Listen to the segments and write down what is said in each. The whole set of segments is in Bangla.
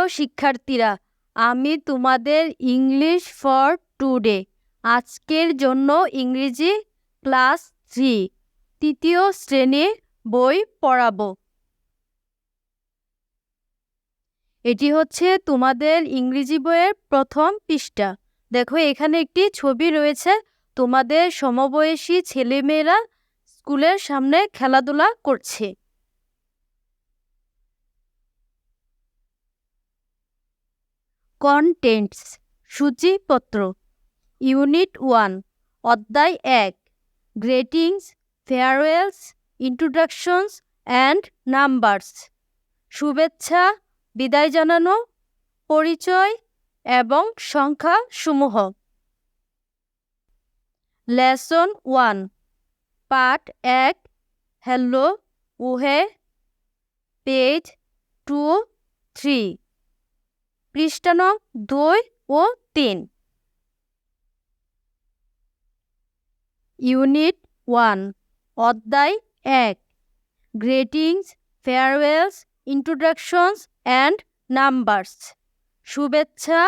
প্রিয় শিক্ষার্থীরা, আমি তোমাদের ইংলিশ ফর টুডে আজকের জন্য ইংরেজি ক্লাস থ্রি, তৃতীয় শ্রেণির বই পড়াবো। এটি হচ্ছে তোমাদের ইংরেজি বইয়ের প্রথম পৃষ্ঠা। দেখো, এখানে একটি ছবি রয়েছে। তোমাদের সমবয়সী ছেলেমেয়েরা স্কুলের সামনে খেলাধুলা করছে। কন্টেন্টস সূচিপত্র ইউনিট ওয়ান অধ্যায় এক greetings farewells introductions and numbers শুভেচ্ছা, বিদায় জানানো, পরিচয় এবং সংখ্যা সমূহ লেসন ওয়ান পার্ট এক হ্যালো উহে পেজ টু থ্রি পৃষ্ঠা নং দুই ও তিন। ইউনিট ওয়ান, অধ্যায় এক, greetings, farewells, introductions and numbers. শুভেচ্ছা,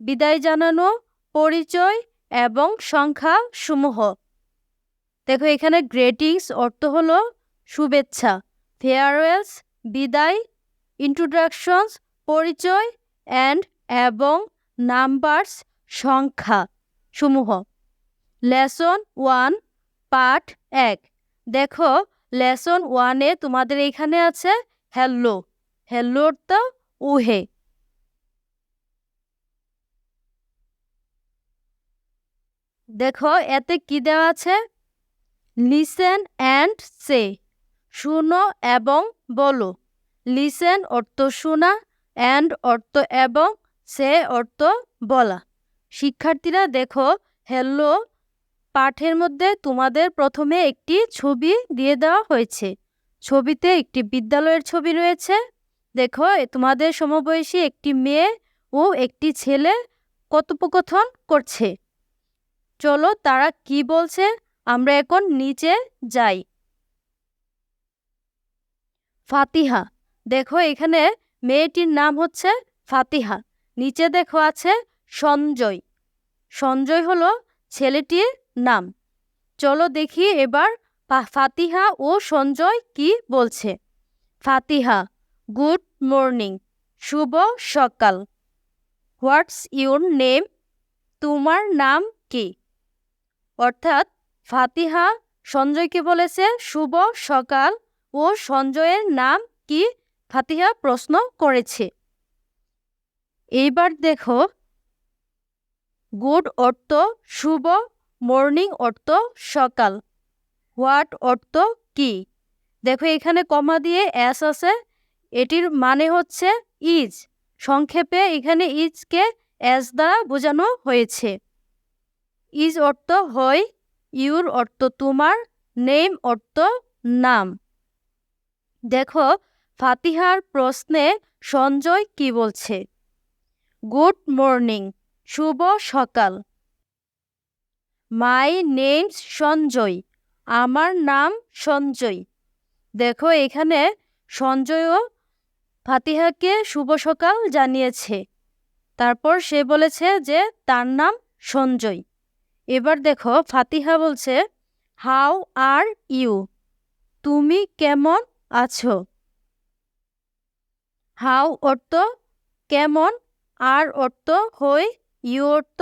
বিদায় জানানো, পরিচয় এবং সংখ্যা সমূহ দেখো, এখানে গ্রেটিংস অর্থ হলো শুভেচ্ছা, ফেয়ারওয়েলস, বিদায়, ইন্ট্রোডাকশনস, পরিচয় অ্যান্ড এবং নাম্বারস সংখ্যা সমূহ। লেসন ওয়ান পার্ট এক। দেখো লেসন ওয়ানে তোমাদের এখানে আছে হ্যালো হ্যালোর তো উহে। দেখো, এতে কি দেওয়া আছে? লিসেন অ্যান্ড সে শুনো এবং বলো। লিসেন অর্থ শোনা অ্যান্ড অর্থ এবং সে অর্থ বলা। শিক্ষার্থীরা, দেখো হ্যালো পাঠের মধ্যে তোমাদের প্রথমে একটি ছবি দিয়ে দেওয়া হয়েছে। ছবিতে একটি বিদ্যালয়ের ছবি রয়েছে। দেখো তোমাদের সমবয়সী একটি মেয়ে ও একটি ছেলে কথোপকথন করছে। চলো, তারা কি বলছে? আমরা এখন নিচে যাই। ফাতিহা, দেখো, এখানে মেয়েটির নাম হচ্ছে ফাতিহা, নিচে দেখো আছে সঞ্জয়। সঞ্জয় হলো ছেলেটির নাম। চলো দেখি এবার ফাতিহা ও সঞ্জয় কি বলছে। ফাতিহা, গুড মর্নিং, শুভ সকাল। What's your name? তোমার নাম কি? অর্থাৎ ফাতিহা সঞ্জয়কে বলেছে শুভ সকাল ও সঞ্জয়ের নাম কি ফাতিহা প্রশ্ন করেছে। এইবার দেখো, গুড অর্থ শুভ, মর্নিং অর্থ সকাল, হোয়াট অর্থ কি? দেখো এখানে কমা দিয়ে অ্যাস আছে, এটির মানে হচ্ছে ইজ, সংক্ষেপে এখানে ইজকে অ্যাস দ্বারা বোঝানো হয়েছে। ইজ অর্থ হয়, ইউর অর্থ তোমার, নেম অর্থ নাম। দেখো ফাতিহার প্রশ্নে সঞ্জয় কি বলছে? গুড মর্নিং, শুভ সকাল। মাই নেমস সঞ্জয়, আমার নাম সঞ্জয়। দেখো, এখানে সঞ্জয়ও ফাতিহাকে শুভ সকাল জানিয়েছে। তারপর সে বলেছে যে তার নাম সঞ্জয়। এবার দেখো, ফাতিহা বলছে, হাউ আর ইউ? তুমি কেমন আছো? হাউ অর্থ কেমন, আর অর্থ হই ইউ অর্থ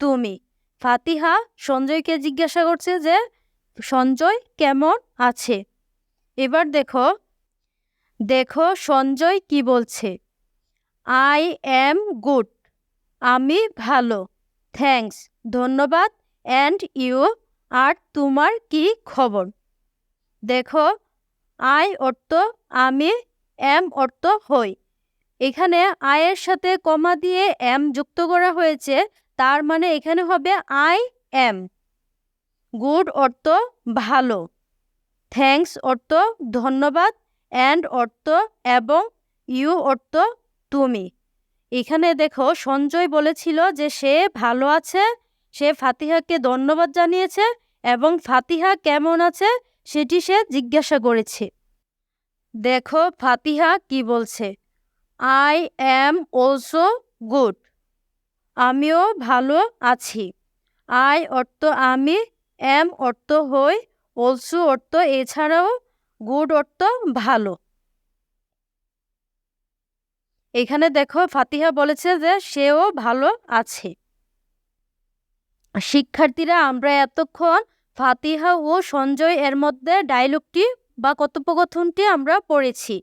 তুমি। ফাতিহা সঞ্জয়কে জিজ্ঞাসা করছে যে, সঞ্জয় কেমন আছে? এবার দেখো দেখো সঞ্জয় কি বলছে। আই অ্যাম গুড, আমি ভালো থ্যাংকস ধন্যবাদ, অ্যান্ড ইউ, আর তোমার কি খবর? দেখো, আই অর্থ আমি এম অর্থ হই। এখানে আয়ের সাথে কমা দিয়ে এম যুক্ত করা হয়েছে, তার মানে এখানে হবে আই এম। গুড অর্থ ভালো। থ্যাংকস অর্থ ধন্যবাদ, অ্যান্ড অর্থ এবং ইউ অর্থ তুমি। এখানে দেখো সঞ্জয় বলেছিল যে সে ভালো আছে, সে ফাতিহাকে ধন্যবাদ জানিয়েছে, এবং ফাতিহা কেমন আছে সেটি সে জিজ্ঞাসা করেছে। দেখো ফাতিহা কি বলছে। আই অ্যাম অলসো গুড আমিও ভালো আছি। আই অর্থ আমি এম অর্থ হই অলসো অর্থ এছাড়াও গুড অর্থ ভালো। এখানে দেখো ফাতিহা বলেছে যে সেও ভালো আছে। শিক্ষার্থীরা, আমরা এতক্ষণ ফাতিহা ও সঞ্জয় এর মধ্যে ডায়লগটি বা কথোপকথনটি আমরা পড়েছি।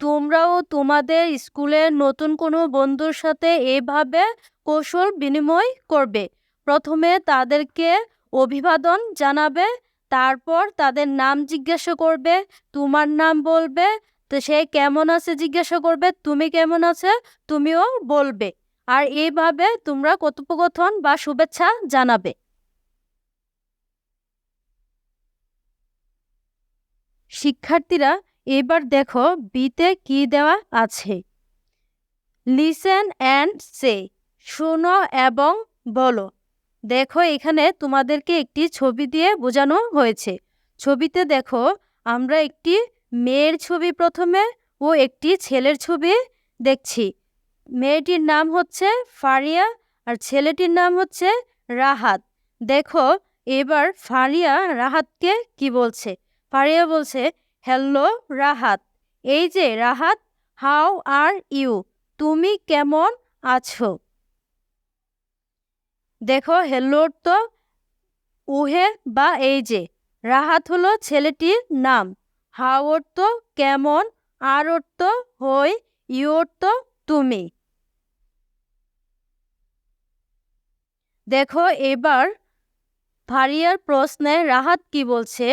তোমরাও তোমাদের স্কুলের নতুন কোনো বন্ধুর সাথে এভাবে কৌশল বিনিময় করবে। প্রথমে তাদেরকে অভিবাদন জানাবে, তারপর তাদের নাম জিজ্ঞাসা করবে, তোমার নাম বলবে, তো সে কেমন আছে জিজ্ঞাসা করবে, তুমি কেমন আছে, তুমিও বলবে। আর এইভাবে তোমরা কথোপকথন বা শুভেচ্ছা জানাবে। শিক্ষার্থীরা, এবার দেখো বিতে কি দেওয়া আছে। লিসেন অ্যান্ড সে, শোনো এবং বলো। দেখো এখানে তোমাদেরকে একটি ছবি দিয়ে বোঝানো হয়েছে। ছবিতে দেখো, আমরা একটি মেয়ের ছবি প্রথমে ও একটি ছেলের ছবি দেখছি। মেয়েটির নাম হচ্ছে ফারিয়া আর ছেলেটির নাম হচ্ছে রাহাত। দেখো, এবার ফারিয়া রাহাতকে কি বলছে? ফারিয়া বলছে, হ্যালো, রাহাত। এই যে, রাহাত, হাউ আর ইউ? তুমি কেমন আছো? দেখো হেল্লোর তো উহে বা এই যে। রাহাত হলো ছেলেটির নাম। হাওর তো কেমন, আর ওর তো হই ইউর তো তুমি। দেখো, এবার ফারিয়ার প্রশ্নে রাহাত কি বলছে?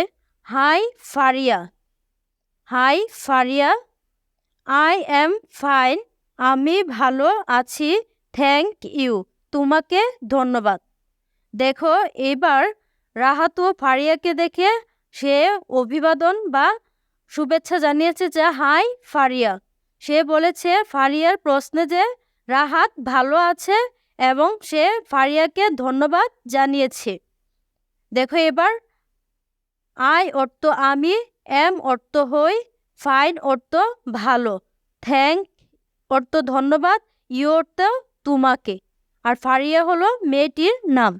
Hi Faria hi Faria I am fine আমি ভালো আছি। থ্যাংক ইউ তোমাকে ধন্যবাদ। দেখো, এবার রাহাত ফারিয়াকে দেখে সে অভিবাদন বা শুভেচ্ছা জানিয়েছে যে হাই ফারিয়া সে বলেছে, ফারিয়ার প্রশ্নে যে রাহাত ভালো আছে এবং সে ফারিয়াকে ধন্যবাদ জানিয়েছে। দেখো, এবার আই অর্থ আমি, এম অর্থ হই, ফাইন অর্থ ভালো। থ্যাংক অর্থ ধন্যবাদ ইউ অর্থ তোমাকে। আর ফারিয়া হলো মেয়েটির নাম।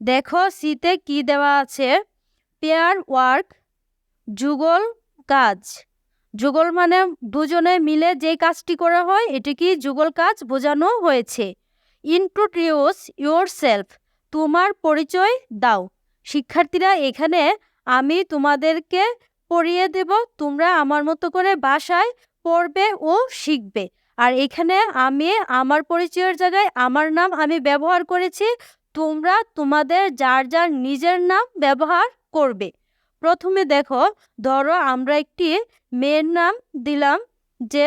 দেখো সিতে কি দেওয়া আছে? পেয়ার ওয়ার্ক যুগল কাজ। যুগল মানে দুজনে মিলে যে কাজটি করা হয় এটিকে যুগল কাজ বোঝানো হয়েছে? ইন্ট্রোডিউস ইউর সেলফ তোমার পরিচয় দাও। শিক্ষার্থীরা, এখানে আমি তোমাদেরকে পড়িয়ে দেব, তোমরা আমার মতো করে বাসায় পড়বে ও শিখবে। আর এখানে আমি আমার পরিচয়ের জায়গায় আমার নাম আমি ব্যবহার করেছি, তোমরা তোমাদের যার যার নিজের নাম ব্যবহার করবে। প্রথমে দেখো, ধরো আমরা একটি মেয়ের নাম দিলাম যে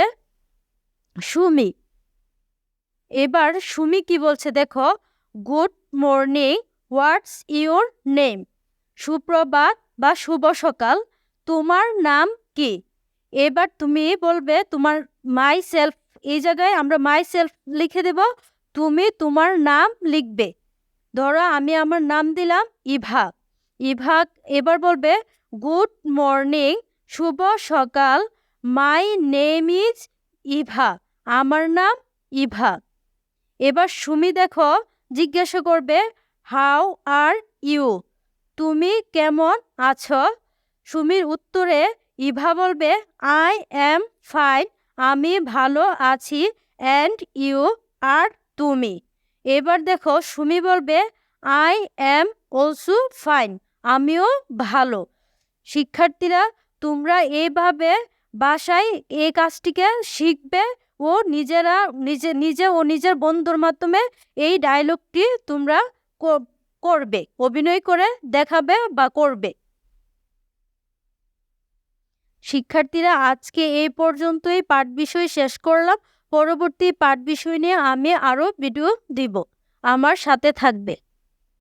সুমি। এবার সুমি কি বলছে দেখো, good morning, what's your name? সুপ্রভাত বা শুভ সকাল, তোমার নাম কি? এবার তুমি বলবে, তোমার মাই সেলফ এই জায়গায় আমরা মাই সেলফ লিখে দেব, তুমি তোমার নাম লিখবে। ধরো আমি আমার নাম দিলাম ইভা। ইভা এবার বলবে, গুড মর্নিং, শুভ সকাল, মাই নেম ইজ ইভা, আমার নাম ইভা। এবার সুমি দেখো, জিজ্ঞাসা করবে, হাউ আর ইউ? তুমি কেমন আছো? সুমির উত্তরে ইভা বলবে, আই অ্যাম ফাইন, আমি ভালো আছি, অ্যান্ড ইউ আর তুমি? এবার দেখো, সুমি বলবে, আই অ্যাম অলসো ফাইন। আমিও ভালো। শিক্ষার্থীরা, তোমরা এইভাবে বাসায় এই কাজটিকে শিখবে ও নিজেরা, নিজে নিজে ও নিজের বন্ধুর মাধ্যমে এই ডায়লগটি তোমরা করবে, অভিনয় করে দেখাবে বা করবে। শিক্ষার্থীরা, আজকে এই পর্যন্তই পাঠ বিষয় শেষ করলাম। পরবর্তী পাঠ বিষয় নিয়ে আমি আরও ভিডিও দিব। আমার সাথে থাকবে।